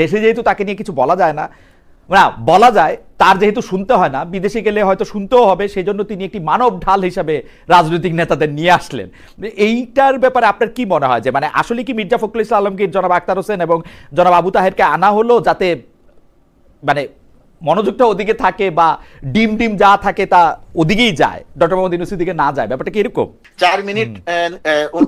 দেশে যেহেতু তাকে নিয়ে কিছু বলা যায় না না, বলা যায়, তার যেহেতু শুনতে হয় না, বিদেশে গেলে হয়তো শুনতেও হবে সেই জন্য তিনি একটি মানব ঢাল হিসাবে রাজনৈতিক নেতাদের নিয়ে আসলেন। এইটার ব্যাপারে আপনার কি মনে হয়? যে মানে আসলে কি মির্জা ফখরুল ইসলাম আলমগীর জনাব আক্তার হোসেন এবং জনাব আবু তাহেরকে আনা হলো যাতে মানে মনোযোগটা ওদিকে থাকে বা ডিম ডিম যা থাকে তা ওদিকেই যায়। ডক্টর মোহাম্মদ ইউনুসের দিকে না যায় ব্যাপারটা কি এরকম? চার মিনিট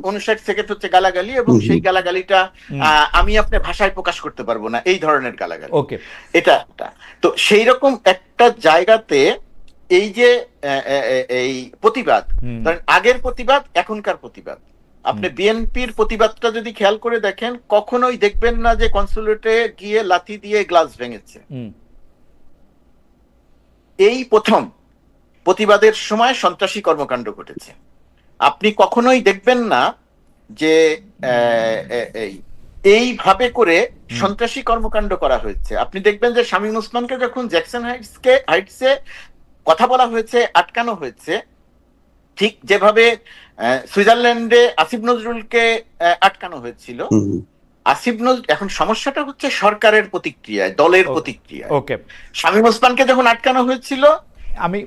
উনষাট সেকেন্ড হচ্ছে গালাগালি এবং সেই গালাগালিটা আহ, আমি আপনার ভাষায় প্রকাশ করতে পারব না এই ধরনের গালাগালি। ওকে। এটা একটা। তো সেই রকম একটা জায়গাতে এই যে এই প্রতিবাদ। আগের প্রতিবাদ এখনকার প্রতিবাদ। আপনি বিএনপির প্রতিবাদটা যদি খেয়াল করে দেখেন কখনোই দেখবেন না যে কনসুলেটে গিয়ে লাথি দিয়ে গ্লাস ভেঙেছে। এই প্রথম প্রতিবাদের সময় সন্ত্রাসী কর্মকাণ্ড ঘটেছে। আপনি কখনোই দেখবেন না যে এইভাবে করে সন্ত্রাসী কর্মকাণ্ড করা হয়েছে। আপনি দেখবেন যে শামীম ওসমানকে যখন জ্যাকসন হাইটসকে হাইটসে কথা বলা হয়েছে আটকানো হয়েছে ঠিক যেভাবে আহ, সুইজারল্যান্ডে আসিফ নজরুলকে আটকানো হয়েছিল আসিফ নজরুল এখন সমস্যাটা হচ্ছে সরকারের প্রতিক্রিয়ায় দলের প্রতিক্রিয়া প্রতিক্রিয়ায়। ওকে শামীম ওসমানকে যখন আটকানো হয়েছিল আমি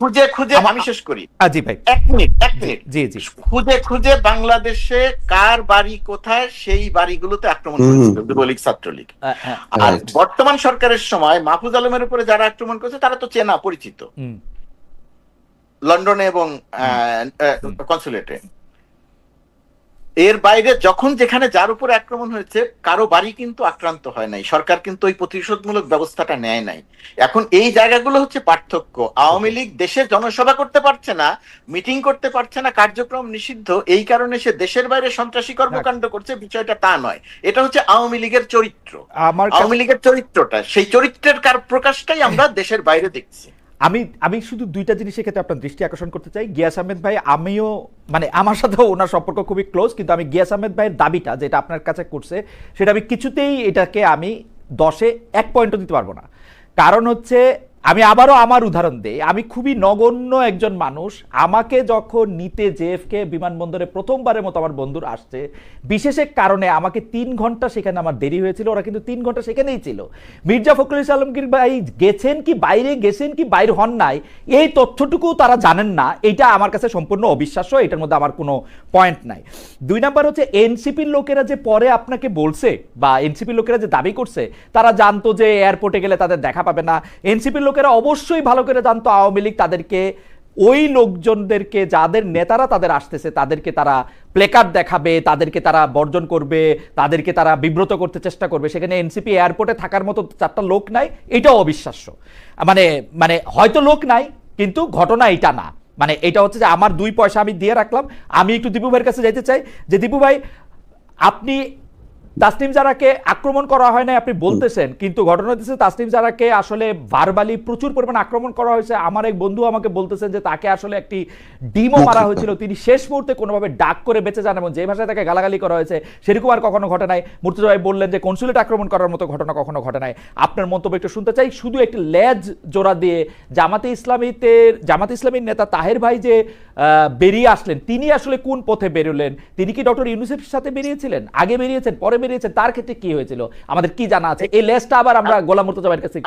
খুঁজে খুঁজে আমি শেষ করি। জি ভাই। এক মিনিট এক মিনিট। জি জি। খুঁজে খুঁজে বাংলাদেশে কার বাড়ি কোথায় সেই বাড়িগুলোতে আক্রমণ। করেছিল যুবলীগ ছাত্রলীগ। হ্যাঁ, আর বর্তমান সরকারের সময় মাহফুজ আলমের উপরে যারা আক্রমণ করেছে তারা তো চেনা পরিচিত। লন্ডনে এবং কনসুলেটে। এর বাইরে যখন যেখানে যার উপরে আক্রমণ হয়েছে কারও বাড়ি কিন্তু আক্রান্ত হয় নাই। সরকার কিন্তু ওই প্রতিশোধমূলক ব্যবস্থাটা নেয় নাই। এখন এই জায়গাগুলো হচ্ছে পার্থক্য। আওয়ামী লীগ দেশে জনসভা করতে পারছে না মিটিং করতে পারছে না কার্যক্রম নিষিদ্ধ। এই কারণে সে দেশের বাইরে সন্ত্রাসী কর্মকাণ্ড করছে বিষয়টা তা নয়। এটা হচ্ছে আওয়ামী লীগের চরিত্র। আওয়ামী লীগের চরিত্রটা সেই চরিত্রের কার প্রকাশটাই আমরা দেশের বাইরে দেখছি। আমি আমি শুধু দুইটা জিনিসের ক্ষেত্রে আপনার দৃষ্টি আকর্ষণ করতে চাই। গিয়াস আহমেদ ভাই, আমিও মানে আমার সাথেও ওনার সম্পর্ক খুবই ক্লোজ কিন্তু আমি গিয়াস আহমেদ ভাইয়ের দাবিটা যেটা আপনার কাছে করছে, সেটা আমি কিছুতেই এটাকে আমি দশে এক পয়েন্টও দিতে পারব না। কারণ হচ্ছে আমি আবারও আমার উদাহরণ দেই। আমি খুবই নগণ্য একজন মানুষ। আমাকে যখন নিতে জেএফকে বিমানবন্দরে প্রথমবারের মতো আমার বন্ধুর আসছে, বিশেষ কারণে আমাকে তিন ঘণ্টা সেখানে আমার দেরি হয়েছিল, ওরা কিন্তু তিন ঘণ্টা সেখানেই ছিল। মির্জা ফখরুল আলমগীর ভাই গেছেন কি বাইরে, গেছেন কি বাইরে হন নাই, এই তথ্যটুকু তারা জানেন না। এটা আমার কাছে সম্পূর্ণ অবিশ্বাস্য, এটার মধ্যে আমার কোনো পয়েন্ট নাই। দুই নাম্বার হচ্ছে এনসিপির লোকেরা যে পরে আপনাকে বলছে বা এনসিপির লোকেরা যে দাবি করছে, তারা জানতো যে এয়ারপোর্টে গেলে তাদের দেখা পাবে না। এনসিপির লোকেরা অবশ্যই ভালো করে জানতো আওয়ামী লীগ তাদেরকে, ওই লোকজনদেরকে, যাদের নেতারা তাদের আসতেছে, তাদেরকে তারা প্লেকার্ড দেখাবে, তাদেরকে তারা বর্জন করবে, তাদেরকে তারা বিব্রত করতে চেষ্টা করবে। সেখানে এনসিপি এয়ারপোর্টে থাকার মতো চারটা লোক নাই, এটাও অবিশ্বাস্য। মানে মানে হয়তো লোক নাই, কিন্তু ঘটনা এটা না। মানে এটা হচ্ছে যে আমার দুই পয়সা আমি দিয়ে রাখলাম, আমি একটু দীপু ভাইয়ের কাছে যেতে চাই। যে দীপু ভাই, আপনি তাসনিম জারাকে আক্রমণ করা হয় না আপনি বলতেছেন কিন্তু ঘটনা হচ্ছে তাসনিম জারাকে আসলে ভারবালি প্রচুর পরিমাণে আক্রমণ করা হয়েছে। আমার এক বন্ধু আমাকে বলতেছেন যে তাকে আসলে একটি ডিমও মারা হয়েছিল। তিনি শেষ মুহূর্তে কোনোভাবে ডাক করে বেঁচে যান এবং যে ভাষায় তাকে গালাগালি করা হয়েছে সেরকম আর কখনো ঘটে নাই। মুর্তজা ভাই বললেন যে কনসুলেট আক্রমণ করার মতো ঘটনা কখনো ঘটে নাই। আপনার মন্তব্য একটু শুনতে চাই। শুধু একটি লেজ জোড়া দিয়ে জামাতে ইসলামীতে জামাতে ইসলামীর নেতা তাহের ভাই যে বেরিয়ে আসলেন। তিনি আসলে কোন পথে বেরোলেন? তিনি কি ডক্টর ইউনুসেফের সাথে বেরিয়েছিলেন? আগে বেরিয়েছেন পরে বেরিয়েছেন তার ক্ষেত্রে কি হয়েছিল? আমাদের কি জানা আছে? এই লেজটা আবার আমরা গোলাম মুর্তজা ভাইয়ের কাছে।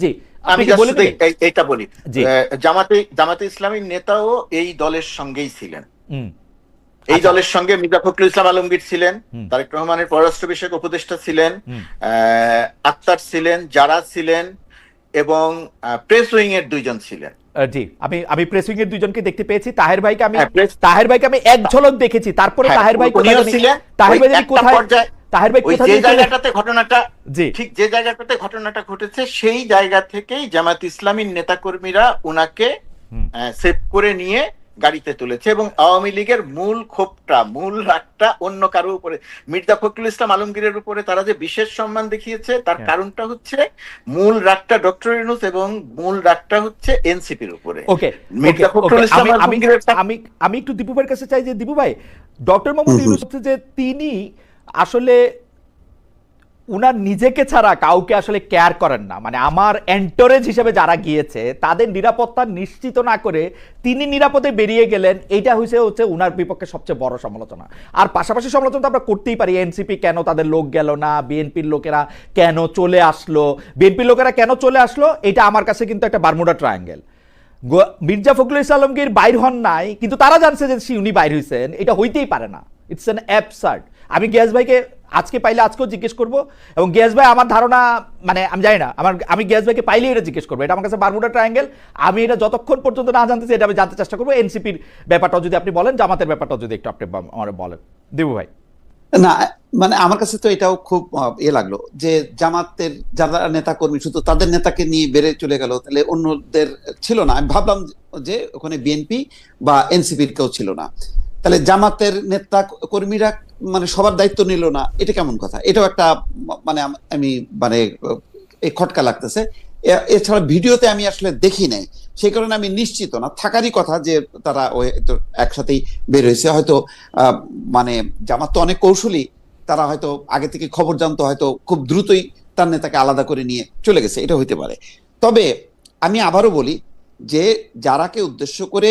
জি আমি just বলে জামাতে জামাতে ইসলামীর নেতাও এই দলের সঙ্গেই ছিলেন। এই আচ্ছা। দলের সঙ্গে মির্জা ফখরুল ইসলাম আলমগীর ছিলেন তারেক রহমানের পররাষ্ট্র বিষয়ক উপদেষ্টা ছিলেন আহ, আক্তার ছিলেন যারা ছিলেন এবং প্রেস উইং এর দুইজন ছিলেন। জি আমি আমি প্রেসিং এর দুইজনকে দেখতে পেয়েছি। তাহের ভাইকে আমি হ্যাঁ, তাহের ভাইকে আমি এক ঝলক দেখেছি। তারপরে হ্যাঁ, তাহের ভাই কোথায় উনিও ছিলেন তাহের ভাই কোথায় তাহের ভাই কোথায় যে জায়গাটাতে ঘটনাটা জি। ঠিক যে জায়গাটাতে ঘটনাটা ঘটেছে সেই জায়গা থেকেই জামাত ইসলামীর নেতাকর্মীরা উনাকে হুম। সেভ করে নিয়ে গাড়িতে তুলেছে এবং আওয়ামী লীগের মূল ক্ষোভটা মূল রাগটা অন্য কারও উপরে মির্জা ফখরুল ইসলাম আলমগীরের উপরে তারা যে বিশেষ সম্মান দেখিয়েছে তার হ্যাঁ। কারণটা হচ্ছে মূল রাগটা ডক্টর ইউনুস এবং মূল রাগটা হচ্ছে এনসিপির উপরে ওকে মির্জা ফখরুল ইসলাম আমি- আমি আলমগীরের আমি আমি একটু দীপু ভাইয়ের কাছে চাই যে দীপু ভাই ডক্টর মোহাম্মদ হুম হুম। ইউনুস হচ্ছে যে তিনি আসলে উনার নিজেকে ছাড়া কাউকে আসলে কেয়ার করেন না। মানে আমার এন্টোরেজ হিসেবে যারা গিয়েছে, তাদের নিরাপত্তা নিশ্চিত না করে তিনি নিরাপদে বেরিয়ে গেলেন, এইটা হয়েছে হচ্ছে উনার বিপক্ষে সবচেয়ে বড় সমালোচনা। আর পাশাপাশি সমালোচনা তো আমরা করতেই পারি, এনসিপি কেন তাদের লোক গেল না, বিএনপির লোকেরা কেন চলে আসলো, বিএনপির লোকেরা কেন চলে আসলো, এটা আমার কাছে কিন্তু একটা বারমুডা ট্রায়াঙ্গেল মির্জা ফখরুল ইসলামগীর বাইর হন নাই, কিন্তু তারা জানছে যে উনি বাইর হয়েছেন এটা হইতেই পারে না। ইটস অ্যান অ্যাবসার্ড আমি গ্যাস ভাইকে আজকে পাইলে আজকেও জিজ্ঞেস করব, এবং গ্যাস ভাই আমার ধারণা মানে আমি জানি না, আমার, আমি গ্যাস ভাইকে পাইলে এটা জিজ্ঞেস করব। এটা আমার কাছে বারমুডা ট্রায়াঙ্গেল আমি এটা যতক্ষণ পর্যন্ত না জানতেছি এটা আমি জানতে চেষ্টা করব। এনসিপির ব্যাপারটাও যদি আপনি বলেন, জামাতের ব্যাপারটাও যদি একটু আপনি আমার বলেন। দেবু ভাই। না মানে আমার কাছে তো এটাও খুব ইয়ে লাগল যে জামাতের যারা নেতা কর্মী শুধু তাদের নেতাকে নিয়ে বেড়ে চলে গেল, তাহলে অন্যদের ছিল না। আমি ভাবলাম যে ওখানে বিএনপি বা এনসিপির কেউ ছিল না। তাহলে জামাতের নেতা কর্মীরা মানে সবার দায়িত্ব নিল না, এটা কেমন কথা? এটাও একটা মানে আমি মানে এই খটকা লাগতেছে। এছাড়া ভিডিওতে আমি আসলে দেখি নাই। সেই কারণে আমি নিশ্চিত না। থাকারই কথা যে তারা একসাথেই বের হয়েছে। হয়তো মানে জামাত তো অনেক কৌশলী। তারা হয়তো আগে থেকে খবর জানতো, হয়তো খুব দ্রুতই তার নেতাকে আলাদা করে নিয়ে চলে গেছে। এটা হইতে পারে। তবে আমি আবারও বলি যে যারাকে উদ্দেশ্য করে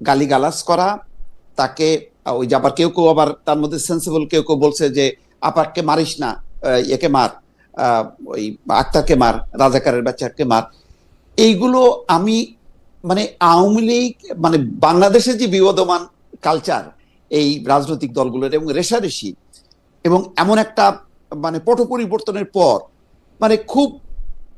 গালিগালাজ করা তাকে ওই যে আবার কেউ কেউ আবার তার মধ্যে সেন্সিবল কেউ কেউ বলছে যে আপাককে মারিস না একে মার ওই আক্তারকে মার, রাজাকারের বাচ্চাকে মার। এইগুলো আমি মানে আওয়ামী লীগ মানে বাংলাদেশের যে বিবদমান কালচার এই রাজনৈতিক দলগুলোর এবং রেশারেশি এবং এমন একটা মানে পট পরিবর্তনের পর মানে খুব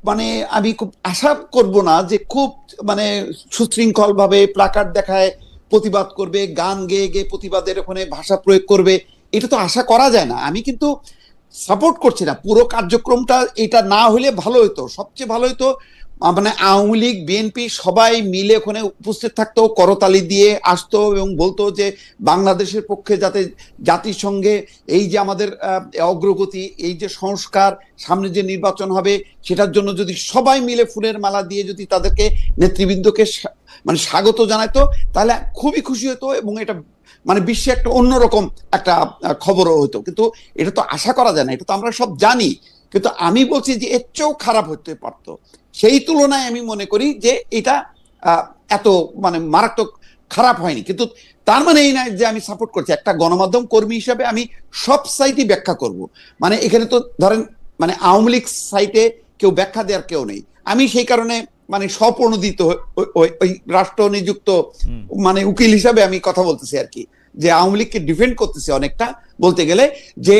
মানে আমি খুব আশা করব না যে খুব মানে সুশৃঙ্খল ভাবে প্লাকার্ড দেখায় প্রতিবাদ করবে, গান গেয়ে গেয়ে প্রতিবাদের ওখানে ভাষা প্রয়োগ করবে, এটা তো আশা করা যায় না। আমি কিন্তু সাপোর্ট করছি না। পুরো কার্যক্রমটা এটা না হলে ভালো হতো সবচেয়ে ভালো হতো মানে আওয়ামী লীগ, বিএনপি সবাই মিলে ওখানে উপস্থিত থাকতো, করতালি দিয়ে আসতো এবং বলতো যে বাংলাদেশের পক্ষে যাতে জাতিসংঘে এই যে আমাদের অগ্রগতি, এই যে সংস্কার, সামনে যে নির্বাচন হবে, সেটার জন্য যদি সবাই মিলে ফুলের মালা দিয়ে যদি তাদেরকে নেতৃবৃন্দকে মানে স্বাগত জানাতো তাহলে খুবই খুশি হতো এবং এটা মানে বিশ্বে একটা অন্যরকম একটা খবরও হতো কিন্তু এটা তো আশা করা যায় না, এটা তো আমরা সব জানি। কিন্তু আমি বলছি যে এর চেয়েও খারাপ হতে পারতো। সেই তুলনায় আমি মনে করি যে এটা এত মানে মারাত্মক খারাপ হয়নি। কিন্তু তার মানে এই নয় যে আমি সাপোর্ট করছি। একটা গণমাধ্যম কর্মী হিসাবে আমি সব সাইটই ব্যাখ্যা করব। মানে এখানে তো ধরেন মানে আওয়ামী লীগ সাইটে কেউ ব্যাখ্যা দেওয়ার কেউ নেই। আমি সেই কারণে মানে স্বপ্রণোদিত ওই- রাষ্ট্র নিযুক্ত মানে উকিল হিসাবে আমি কথা বলতেছি আর কি। যে আওয়ামী লীগকে ডিফেন্ড করতেছি অনেকটা বলতে গেলে যে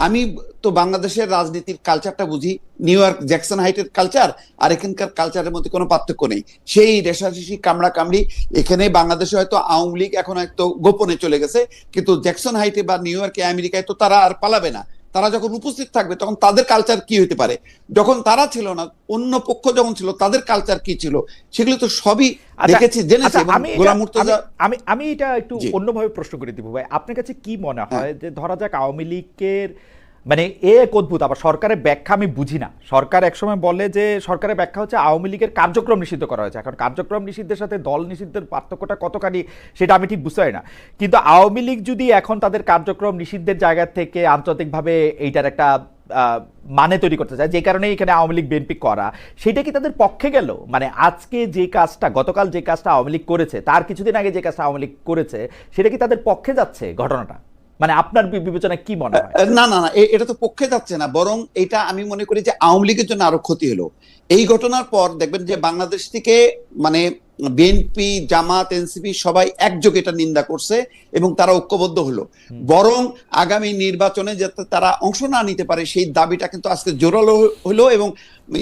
আমি তো বাংলাদেশের রাজনীতির কালচারটা বুঝি নিউ ইয়র্ক জ্যাকসন হাইটের কালচার আর এখানকার কালচারের মধ্যে কোনো পার্থক্য নেই। সেই রেশারেশি কামড়া কামড়ি এখানে বাংলাদেশে হয়তো আওয়ামী লীগ এখন হয়তো গোপনে চলে গেছে কিন্তু জ্যাকসন হাইটে বা নিউ ইয়র্কে আমেরিকায় তো তারা আর পালাবে না। তারা যখন উপস্থিত থাকবে তখন তাদের কালচার কি হতে পারে যখন তারা ছিল না অন্য পক্ষ যখন ছিল তাদের কালচার কি ছিল সেগুলো তো সবই আচ্ছা, দেখেছি জেনেছি আচ্ছা, আমি মুর্তজা আমি- আমি এটা একটু। অন্যভাবে প্রশ্ন করে দিব ভাই আপনার কাছে কি মনে হ্যাঁ। হয় যে ধরা যাক আওয়ামী লীগের মানে এ এক অদ্ভুত, আবার সরকারের ব্যাখ্যা আমি বুঝি না। সরকার একসময় বলে যে, সরকারের ব্যাখ্যা হচ্ছে আওয়ামী লীগের কার্যক্রম নিষিদ্ধ করা হয়েছে। এখন কার্যক্রম নিষিদ্ধের সাথে দল নিষিদ্ধের পার্থক্যটা কতখানি, সেটা আমি ঠিক বুঝতে পারি না। কিন্তু আওয়ামী লীগ যদি এখন তাদের কার্যক্রম নিষিদ্ধের জায়গা থেকে আন্তর্জাতিকভাবে এইটার একটা মানে তৈরি করতে চায়, যে কারণে এখানে আওয়ামী লীগ বিএনপি করা, সেটা কি তাদের পক্ষে গেল? মানে আজকে যে কাজটা, গতকাল যে কাজটা আওয়ামী লীগ করেছে, তার কিছুদিন আগে যে কাজটা আওয়ামী লীগ করেছে, সেটা কি তাদের পক্ষে যাচ্ছে ঘটনাটা? মানে আপনার বিবেচনা বিবেচনায় কি মনে হয়? না না না এটা তো পক্ষে যাচ্ছে না, বরং এটা আমি মনে করি যে আওয়ামী লীগের জন্য আরও ক্ষতি হলো। এই ঘটনার পর দেখবেন যে বাংলাদেশ থেকে মানে বিএনপি জামাত এনসিপি সবাই একযোগে এটা নিন্দা করছে এবং তারা ঐক্যবদ্ধ হলো। বরং আগামী নির্বাচনে যাতে তারা অংশ না নিতে পারে সেই দাবিটা কিন্তু আজকে জোরালো হলো এবং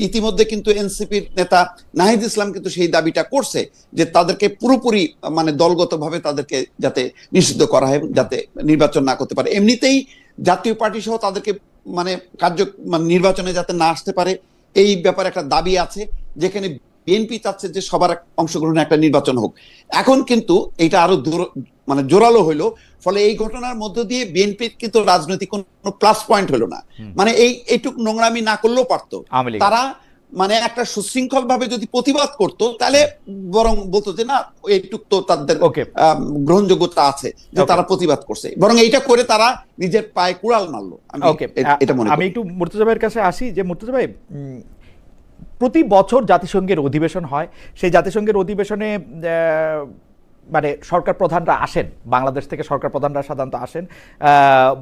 ইতিমধ্যে কিন্তু এনসিপির নেতা নাহিদ ইসলাম কিন্তু সেই দাবিটা করছে যে তাদেরকে পুরোপুরি মানে দলগতভাবে তাদেরকে যাতে নিষিদ্ধ করা হয় যাতে নির্বাচন না করতে পারে। এমনিতেই জাতীয় পার্টি সহ তাদেরকে মানে কার্য মানে নির্বাচনে যাতে না আসতে পারে এই ব্যাপারে একটা দাবি আছে যেখানে বিএনপি চাচ্ছে যে সবার অংশগ্রহণে একটা নির্বাচন হোক। এখন কিন্তু এটা আরও মানে জোরালো হইল ফলে এই ঘটনার মধ্য দিয়ে বিএনপির কিন্তু রাজনৈতিক কোনো প্লাস পয়েন্ট হলো না। মানে এই এইটুক নোংরামি না করলেও পারতো। তারা মানে একটা সুশৃঙ্খল ভাবে যদি প্রতিবাদ করতো তাহলে বরং বলতো যে না এইটুক তো তাদের ওকে গ্রহণযোগ্যতা আছে যে তারা প্রতিবাদ করছে। বরং এইটা করে তারা নিজের পায়ে কুড়াল মারলো। এটা মনে আমি একটু মুর্তজা ভাইয়ের কাছে আসি যে মুর্তজা ভাই প্রতি বছর জাতিসংঘের অধিবেশন হয়। সেই জাতিসংঘের অধিবেশনে মানে সরকার প্রধানরা আসেন। বাংলাদেশ থেকে সরকার প্রধানরা সাধারণত আসেন।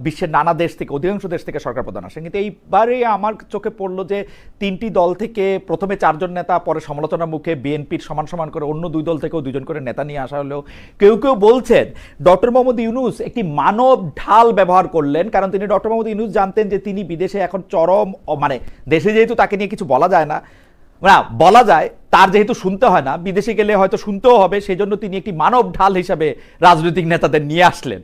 বিশ্বের নানা দেশ থেকে, অধিকাংশ দেশ থেকে সরকার প্রধান আসেন। কিন্তু এইবারে আমার চোখে পড়ল যে তিনটি দল থেকে প্রথমে চারজন নেতা, পরে সমালোচনার মুখে বিএনপির সমান সমান করে অন্য দুই দল থেকেও দুজন করে নেতা নিয়ে আসা হলেও কেউ কেউ বলছেন, ডক্টর মোহাম্মদ ইউনুস একটি মানব ঢাল ব্যবহার করলেন। কারণ তিনি ডক্টর মোহাম্মদ ইউনুস জানতেন যে তিনি বিদেশে এখন চরম মানে দেশে যেহেতু তাকে নিয়ে কিছু বলা যায় না না বলা যায় তার যেহেতু শুনতে হয় না বিদেশে গেলে হয়তো শুনতেও হবে সেই জন্য তিনি একটি মানব ঢাল হিসাবে রাজনৈতিক নেতাদের নিয়ে আসলেন।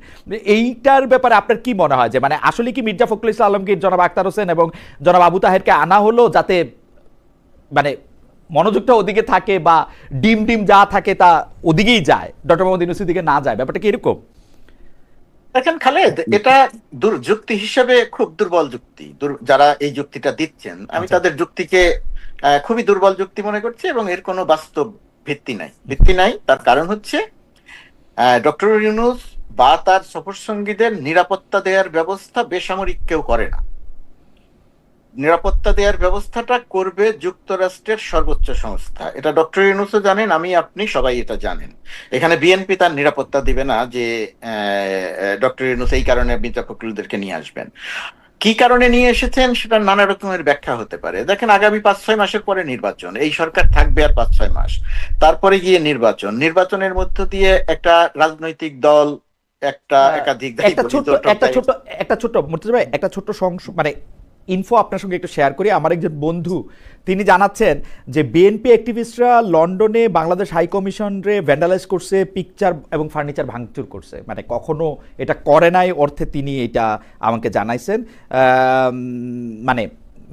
এইটার ব্যাপারে আপনার কি মনে হয়? যে মানে আসলে কি মির্জা ফখরুল ইসলাম আলমগীর জনাব আক্তার হোসেন এবং জনাব আবু তাহেরকে আনা হলো যাতে মানে মনোযোগটা ওদিকে থাকে বা ডিম ডিম যা থাকে তা ওদিকেই যায় ডক্টর মোহাম্মদ ইউনুসের দিকে না যায়? ব্যাপারটা কি এরকম? দেখেন খালেদ এটা যুক্তি হিসেবে খুব দুর্বল যুক্তি। যারা এই যুক্তিটা দিচ্ছেন আমি আচ্ছা। তাদের যুক্তিকে খুবই দুর্বল যুক্তি মনে করছে এবং এর কোনো বাস্তব ভিত্তি নাই। ভিত্তি নাই, তার কারণ হচ্ছে ডক্টর ইউনুস বা তার সফর সঙ্গীদের নিরাপত্তা দেওয়ার ব্যবস্থা বেসামরিক কেউ করে না। নিরাপত্তা দেওয়ার ব্যবস্থাটা করবে যুক্তরাষ্ট্রের সর্বোচ্চ সংস্থা। এটা ডক্টর ইউনুসও জানেন, আমি, আপনি সবাই এটা জানেন। এখানে বিএনপি তার নিরাপত্তা দিবে না যে ডক্টর ইউনুস এই কারণে মির্জা ফখরুলদেরকে নিয়ে আসবেন। কি কারণে নিয়ে এসেছেন সেটা নানা রকমের ব্যাখ্যা হতে পারে। দেখেন আগামী পাঁচ ছয় মাসের পরে নির্বাচন। এই সরকার থাকবে আর পাঁচ ছয় মাস। তারপরে গিয়ে নির্বাচন। নির্বাচনের মধ্য দিয়ে একটা রাজনৈতিক দল একটা একাধিক দায়ী একটা ছোট ছোট্ট একটা ছোট ছোট্ট একটা ভাই একটা মানে ইনফো আপনার সঙ্গে একটু শেয়ার করি। আমার একজন বন্ধু, তিনি জানাচ্ছেন যে বিএনপি অ্যাক্টিভিস্টরা লন্ডনে বাংলাদেশ হাই কমিশনরে ভ্যান্ডালাইজ করছে পিকচার এবং ফার্নিচার ভাঙচুর করছে। মানে কখনো এটা করে নাই, অর্থে তিনি এটা আমাকে জানাইছেন। মানে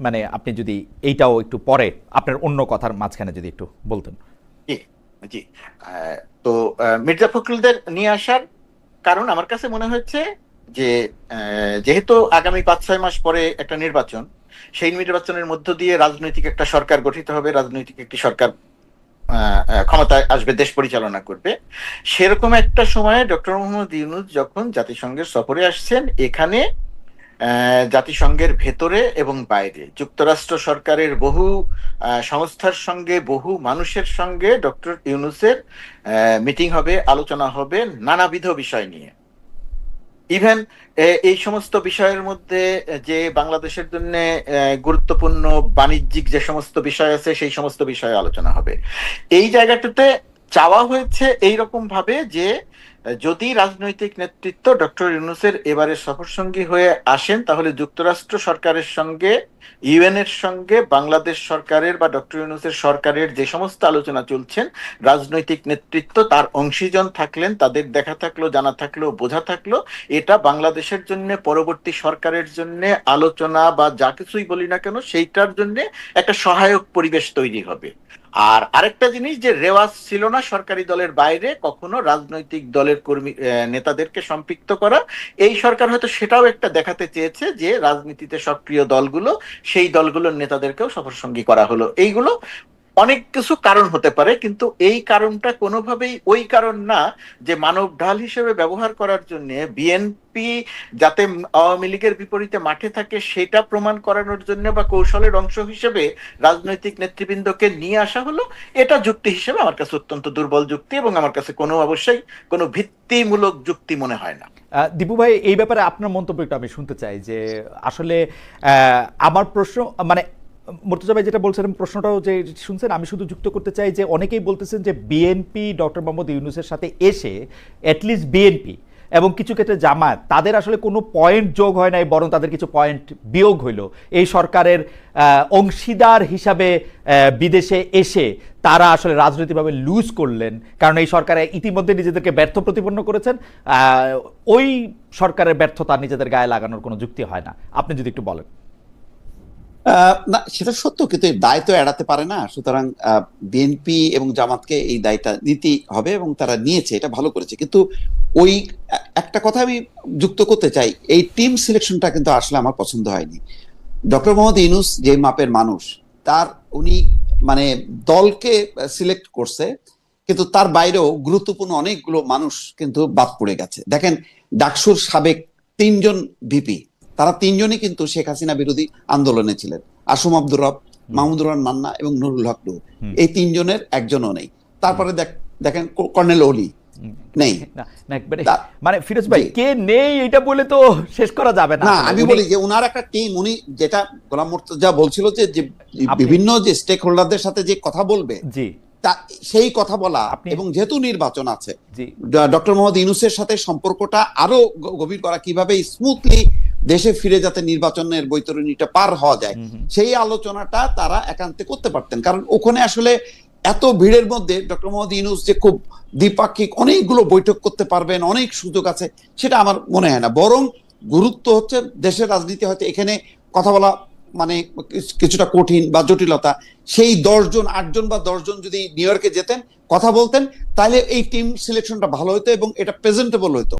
মানে আপনি যদি এইটাও একটু পরে আপনার অন্য কথার মাঝখানে যদি একটু বলতেন। জি তো মির্জা ফখরুলদের নিয়ে আসার কারণ আমার কাছে মনে হচ্ছে যে যেহেতু আগামী পাঁচ, ছয় মাস পরে একটা নির্বাচন, সেই নির্বাচনের মধ্য দিয়ে রাজনৈতিক একটা সরকার গঠিত হবে, রাজনৈতিক একটি সরকার ক্ষমতায় আসবে, দেশ পরিচালনা করবে, সেরকম একটা সময়ে ডক্টর মোহাম্মদ ইউনুস যখন জাতিসংঘের সফরে আসছেন, এখানে জাতিসংঘের ভেতরে এবং বাইরে, যুক্তরাষ্ট্র সরকারের বহু সংস্থার সঙ্গে, বহু মানুষের সঙ্গে ডক্টর ইউনুসের মিটিং হবে, আলোচনা হবে, নানাবিধ বিষয় নিয়ে। ইভেন এই সমস্ত বিষয়ের মধ্যে যে বাংলাদেশের জন্য গুরুত্বপূর্ণ বাণিজ্যিক যে সমস্ত বিষয় আছে, সেই সমস্ত বিষয়ে আলোচনা হবে। এই জায়গাটাতে চাওয়া হয়েছে এই রকম ভাবে যে, যদি রাজনৈতিক নেতৃত্ব ডক্টর ইউনুসের এবারে সফরসঙ্গী হয়ে আসেন, তাহলে যুক্তরাষ্ট্র সরকারের সঙ্গে, ইউএন এর সঙ্গে, বাংলাদেশ সরকারের বা ডক্টর ইউনুসের সরকারের যে সমস্ত আলোচনা চলছেন, রাজনৈতিক নেতৃত্ব তার অংশীজন থাকলেন, তাদের দেখা থাকল, জানা থাকল, বোঝা থাকল, এটা বাংলাদেশের জন্য, পরবর্তী সরকারের জন্য, আলোচনা বা যা কিছুই বলি না কেন, সেইটার জন্য একটা সহায়ক পরিবেশ তৈরি হবে। আর আরেকটা জিনিস যে রেওয়াজ ছিল না সরকারি দলের বাইরে, কখনো রাজনৈতিক দলের কর্মী নেতাদেরকে সম্পৃক্ত করা, এই সরকার হয়তো সেটাও একটা দেখাতে চেয়েছে যে রাজনীতিতে সক্রিয় দলগুলো, সেই দলগুলোর নেতাদেরকেও সফরসঙ্গী করা হলো। এইগুলো অনেক কিছু কারণ হতে পারে, কিন্তু এই কারণটা কোনোভাবেই ওই কারণ না যে মানব ঢাল হিসেবে ব্যবহার করার জন্য বিএনপি যাতে আওয়ামী লীগের বিপরীতে মাঠে থাকে, সেটা প্রমাণ করানোর জন্য বা কৌশলের অংশ হিসেবে রাজনৈতিক নেতৃবৃন্দকে নিয়ে আসা হলো, এটা যুক্তি হিসেবে আমার কাছে অত্যন্ত দুর্বল যুক্তি এবং আমার কাছে কোনো অবশ্যই কোনো ভিত্তিমূলক যুক্তি মনে হয় না। দীপু ভাই, এই ব্যাপারে আপনার মন্তব্য একটু আমি শুনতে চাই যে আসলে আমার প্রশ্ন মানে মুর্তজা ভাই যেটা বলছিলেন প্রশ্নটাও যে শুনছেন, আমি শুধু যুক্ত করতে চাই যে অনেকেই বলতেছেন যে বিএনপি ডক্টর মোহাম্মদ ইউনুসের সাথে এসে অ্যাটলিস্ট বিএনপি এবং কিছু ক্ষেত্রে জামায়াত, তাদের আসলে কোনো পয়েন্ট যোগ হয় নাই, বরং তাদের কিছু পয়েন্ট বিয়োগ হইল। এই সরকারের অংশীদার হিসাবে বিদেশে এসে তারা আসলে রাজনৈতিকভাবে লুজ করলেন। কারণ এই সরকারে ইতিমধ্যে নিজেদেরকে ব্যর্থ প্রতিপন্ন করেছেন। ওই সরকারের ব্যর্থতা নিজেদের গায়ে লাগানোর কোনো যুক্তি হয় না। আপনি যদি একটু বলেন। না, সেটা সত্য, কিন্তু এই দায় তো এড়াতে পারে না। সুতরাং বিএনপি এবং জামাতকে এই দায়টা নিতেই হবে এবং তারা নিয়েছে, এটা ভালো করেছে। কিন্তু ওই, একটা কথা আমি যুক্ত করতে চাই, এই টিম সিলেকশনটা কিন্তু আসলে আমার পছন্দ হয়নি। ডক্টর মোহাম্মদ ইনুস যে মাপের মানুষ, তার, উনি মানে দলকে সিলেক্ট করছে, কিন্তু তার বাইরেও গুরুত্বপূর্ণ অনেকগুলো মানুষ কিন্তু বাদ পড়ে গেছে। দেখেন, ডাকসুর সাবেক তিনজন ভিপি তারা তিনজনই কিন্তু শেখ হাসিনা বিরোধী আন্দোলনে ছিলেন। আসম আব্দুর রব মাহমুদুর রহমান মান্না এবং নুরুল হক নূর। এই তিনজনের একজনও নেই। তারপরে দেখ- দেখেন কর্নেল অলি নেই। মানে ফিরোজ ভাই কে নেই এটা বলে তো শেষ করা যাবে না। আমি বলি যে উনার একটা টিম উনি যেটা গোলাম মুর্তজা বলছিল যে বিভিন্ন যে স্টেক হোল্ডারদের সাথে যে কথা বলবে জি। তা সেই কথা বলা এবং যেহেতু নির্বাচন আছে ডক্টর মোহাম্মদ ইউনুসের সাথে সম্পর্কটা আরও গভীর করা কীভাবে স্মুথলি দেশে ফিরে যাতে নির্বাচনের বৈতরণীটা পার হওয়া যায়। সেই আলোচনাটা তারা একান্তে করতে পারতেন। কারণ ওখানে আসলে এত ভিড়ের মধ্যে ডক্টর মোহাম্মদ ইউনুস যে খুব দ্বিপাক্ষিক অনেকগুলো বৈঠক করতে পারবেন অনেক সুযোগ আছে সেটা আমার মনে হয় না। বরং গুরুত্ব হচ্ছে দেশের রাজনীতি হয়তো এখানে কথা বলা মানে কিছুটা কঠিন বা জটিলতা। সেই দশজন আটজন বা দশজন যদি নিউ ইয়র্কে যেতেন কথা বলতেন তাহলে এই টিম সিলেকশনটা ভালো হতো এবং এটা প্রেজেন্টেবল হতো